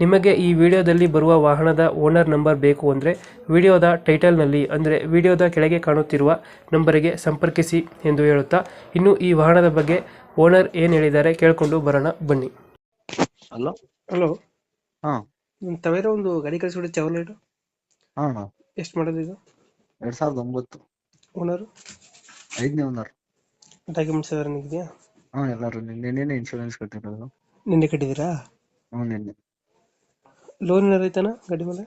ನಿಮಗೆ ಈ ವಿಡಿಯೋದಲ್ಲಿ ಬರುವ ವಾಹನದ ಓನರ್ ನಂಬರ್ ಬೇಕು ಅಂದರೆ ವಿಡಿಯೋದ ಟೈಟಲ್ನಲ್ಲಿ ಅಂದರೆ ವಿಡಿಯೋದ ಕೆಳಗೆ ಕಾಣುತ್ತಿರುವ ನಂಬರಿಗೆ ಸಂಪರ್ಕಿಸಿ ಎಂದು ಹೇಳುತ್ತಾ ಇನ್ನು ಈ ವಾಹನದ ಬಗ್ಗೆ ಓನರ್ ಏನು ಹೇಳಿದ್ದಾರೆ ಕೇಳಿಕೊಂಡು ಬರೋಣ ಬನ್ನಿ. ಹಲೋ? ಹಲೋ? ಹಾಂ. ನಿಮ್ಮ ತವೇರ ಒಂದು ಗಾಡಿ ಕಳಿಸ್ಬಿಡಿ ಚವಲೇಟ್ ಹಾಂ ಎಷ್ಟು ಮಾಡೋದು ಇದು? ಎರಡು ಸಾವಿರದ ಒಂಬತ್ತು. ಓನರು? ಐದನೇ ಓನರ್. ಡಾಕ್ಯುಮೆಂಟ್ಸ್ ಎಲ್ಲ ಇದೆಯಾ? ಹಾಂ ಎಲ್ಲರೂ ನಿನ್ನೆ ಇನ್ಶೂರೆನ್ಸ್ ಕಟ್ಟಿರೋದು. ನಿನ್ನೆ ಕಟ್ಟಿದ್ದೀರಾ? ಹ್ಞೂ ನಿನ್ನೆ. ಲೋನ್ ಏನಾರು ಐತಾನ ಗಾಡಿ ಮೇಲೆ?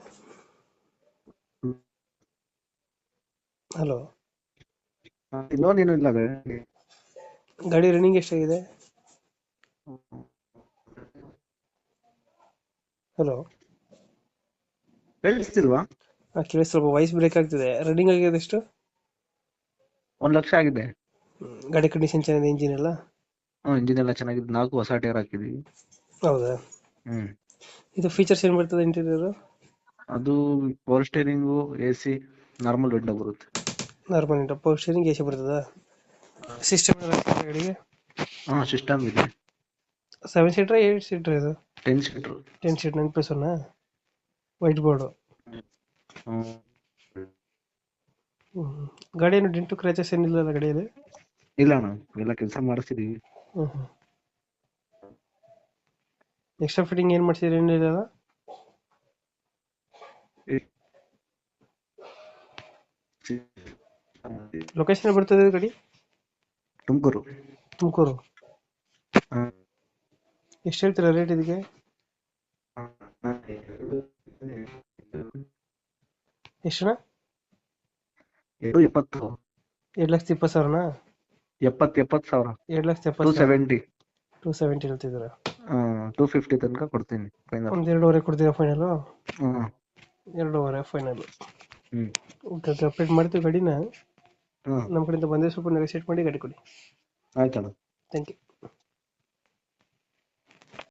ಹಲೋ ಲೋನ್ ಏನು ಇಲ್ಲ ಗಾಡಿ ರನ್ನಿಂಗ್ ಎಷ್ಟಾಗಿದೆ? ಹಲೋ ಕೇಳಿಸ್ತಿಲ್ವಾ? ಕೇಳಿ ಸ್ವಲ್ಪ ವಾಯ್ಸ್ ಬ್ರೇಕ್ ಆಗ್ತಿದೆ. ರನ್ನಿಂಗ್ ಆಗಿದೆ ಎಷ್ಟು? ಒಂದು ಲಕ್ಷ ಆಗಿದೆ. ಗಾಡಿ ಕಂಡೀಷನ್ ಚೆನ್ನಾಗಿದೆ ಇಂಜಿನ್ ಎಲ್ಲ? ಹ್ಞೂ ಇಂಜಿನ್ ಎಲ್ಲ ಚೆನ್ನಾಗಿದೆ. ನಾಲ್ಕು ಹೊಸ ಟೈರ್ ಹಾಕಿದೀವಿ. ಹೌದಾ? ಹ್ಮ್. ಇದು ಫೀಚರ್ಸ್ ಏನ್ ಬರ್ತದೆ ಇಂಟೀರಿಯರ್ ಅದು power steering AC normal window ಬರುತ್ತೆ. ನಾರ್ಮಲ್ ಇಂಟ ಪವರ್ ಸ್ಟೇರಿಂಗ್ ಎಸಿ ಬರ್ತದ? ಸಿಸ್ಟಮ್ ಗಾಡಿಗೆ? ಹಾ ಸಿಸ್ಟಮ್ ಇದೆ. ಸೆವೆನ್ ಸೀಟರ್ ಏಟ್ ಸೀಟರ್ ಇದು? Ten seater ten seat nine plus one white board ಗಾಡಿ ಏನು ಡಿಂಟು ಕ್ರಾಚಸ್ ಏನಿಲ್ಲ ಗಾಡಿಯಲ್ಲಿ? ಇಲ್ಲ ಅಣ್ಣ ಎಲ್ಲ ಕೆಲಸ ಮಾಡಿಸಿದೀವಿ. ಎಕ್ಸ್ಟ್ರಾ ಫಿಟ್ಟಿಂಗ್ ಏನ್ ಮಾಡ್ಸಿದ್ರೆ? ಅದ? ಲೊಕೇಶನ್ ಬರ್ತದೆ ಗಾಡಿ ತುಮಕೂರು. ತುಮಕೂರು. ಎಷ್ಟು ಹೇಳ್ತೀರಾ ರೇಟ್ ಇದಕ್ಕೆ ಎಷ್ಟಣ್ಣ ಎರಡು ಇಪ್ಪತ್ತು. ಎರಡು ಲಕ್ಷದ ಇಪ್ಪತ್ತು ಸಾವಿರನಾ? ಎಪ್ಪತ್ತು ಎಪ್ಪತ್ತು ಸಾವಿರ. ಎರಡು ಲಕ್ಷದ ಟೂ ಎಪ್ಪತ್ತು ಸೆವೆಂಟಿ ಟೂ ಸೆವೆಂಟಿ ಹೇಳ್ತಿದ್ದೀರಾ ಟೂ ಫಿಫ್ಟಿ ತನಕ ಕೊಡ್ತೀನಿ ಫೈನಲ್ ಒಂದು ಎರಡೂವರೆ ಕೊಡ್ತೀರಾ ಫೈನಲು ಎರಡೂವರೆ ಫೈನಲ್ ಹ್ಞೂ ಓಕೆ ಓಕೆ ಅಪ್ಡೇಟ್ ಮಾಡ್ತೀವಿ ಗಾಡಿನ. ಹ್ಮ್ ನಮ್ಮ ಕಡೆಯಿಂದ ಬಂದರೆ ಸ್ವಲ್ಪ ನೆಗೋಸಿಯೇಟ್ ಮಾಡಿ ಗಾಡಿ ಕೊಡಿ. ಆಯ್ತಣ್ಣ. Thank you